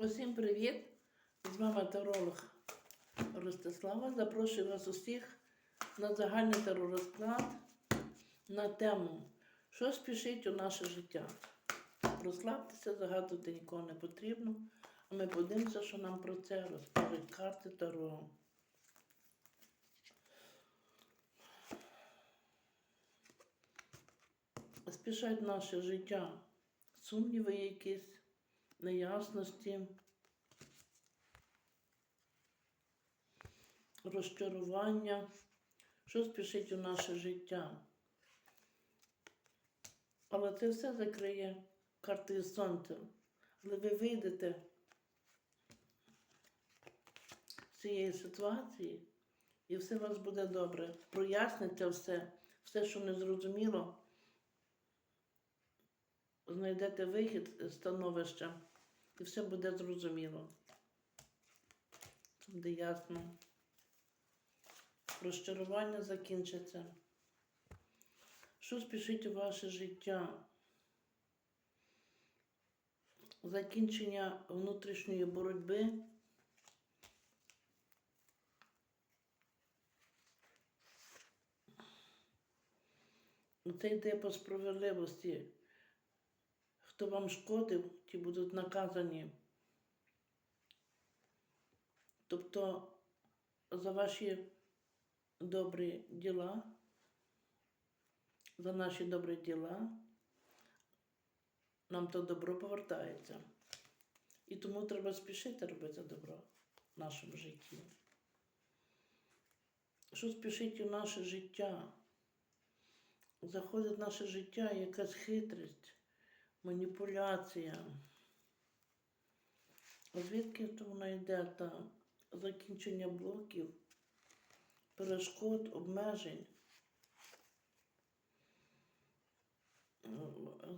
Усім привіт! З вами таролог Ростислава. Запрошую вас усіх на загальний теророзклад на тему, що спішить у наше життя. Розслабтеся, загадувати нікого не потрібно. А ми подивимося, що нам про це розкажуть карти Таро. Спішать наше життя сумніви якісь, неясності, розчарування, що спішить у наше життя. Але це все закриє картою сонця. Але ви вийдете з цієї ситуації, і все у вас буде добре. Проясните все, все, що не зрозуміло, знайдете вихід з становища, і все буде зрозуміло. Буде ясно. Розчарування закінчиться. Що спішить у ваше життя? Закінчення внутрішньої боротьби. Це йде по справедливості. Хто вам шкодив, ті будуть наказані. Тобто за ваші добрі діла, за наші добрі діла нам то добро повертається. І тому треба спішити робити добро в нашому житті. Що спішить у наше життя? Заходить в наше життя якась хитрість, маніпуляція. Звідки то вона йде та закінчення блоків, перешкод, обмежень?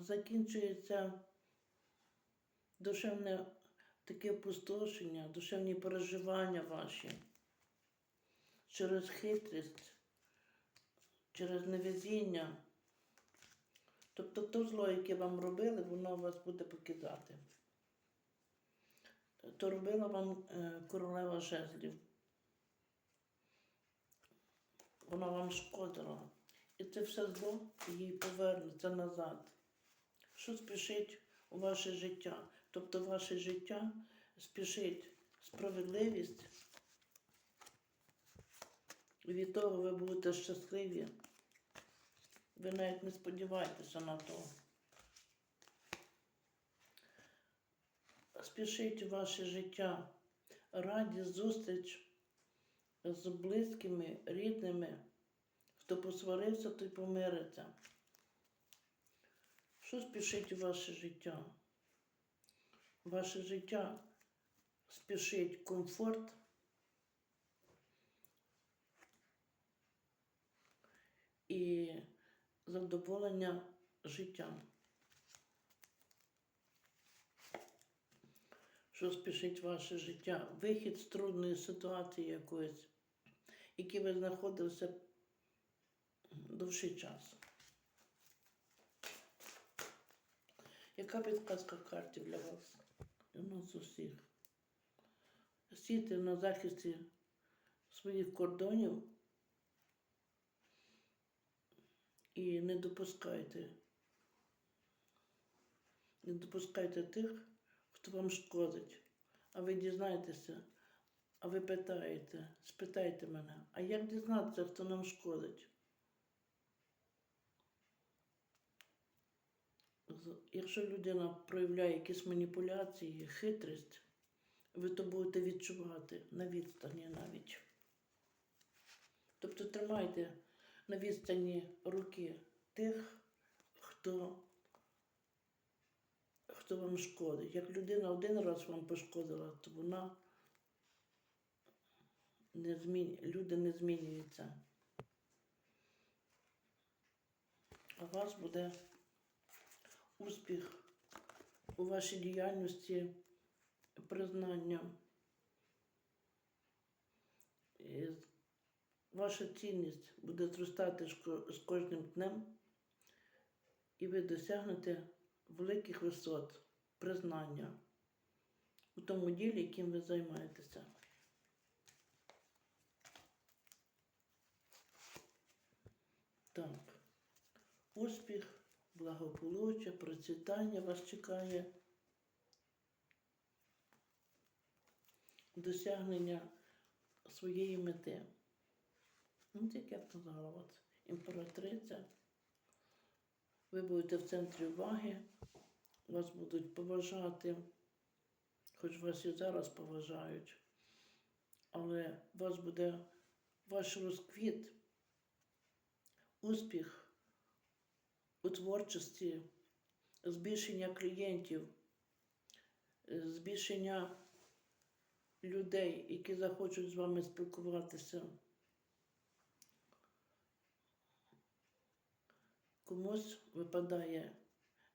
Закінчується душевне таке пустошення, душевні переживання ваші через хитрість, через невезіння. Тобто то зло, яке вам робили, воно вас буде покидати. То робила вам е, королева жезлів. Вона вам шкодила. І це все зло їй повернеться назад. Що спішить у ваше життя? Тобто ваше життя спішить справедливість. І від того ви будете щасливі. Ви навіть не сподіваєтеся на то. Спішить у ваше життя. Радість, зустріч з близькими, рідними. Хто посварився, той помириться. Що спішить у ваше життя? Ваше життя спішить комфорт. І задоволення життям. Що спішить ваше життя? Вихід з трудної ситуації якоїсь, в якій ви знаходилися довший час. Яка підказка карті для вас? Для нас усіх. Стійте на захисті своїх кордонів і не допускайте. Не допускайте тих, хто вам шкодить. А ви дізнаєтеся, а ви питаєте, спитайте мене, а як дізнатися, хто нам шкодить? Якщо людина проявляє якісь маніпуляції, хитрість, ви то будете відчувати на відстані навіть. Тобто тримайте на відстані руки тих, хто, хто вам шкодить. Як людина один раз вам пошкодила, то вона не змін... люди не змінюються. А у вас буде успіх у вашій діяльності, признання. Ваша цінність буде зростати з кожним днем, і ви досягнете великих висот, признання. У тому ділі, яким ви займаєтеся. Так. Успіх, благополуччя, процвітання вас чекає. Досягнення своєї мети. Ну, тільки я б казала, от імператриця. Ви будете в центрі уваги, вас будуть поважати, хоч вас і зараз поважають, але вас буде ваш розквіт, успіх у творчості, збільшення клієнтів, збільшення людей, які захочуть з вами спілкуватися. комусь випадає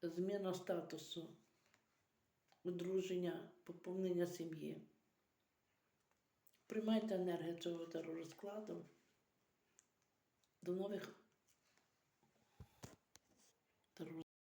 зміна статусу, одруження, поповнення сім'ї. Приймайте енергію цього теророзкладу. До нових теророзкладів.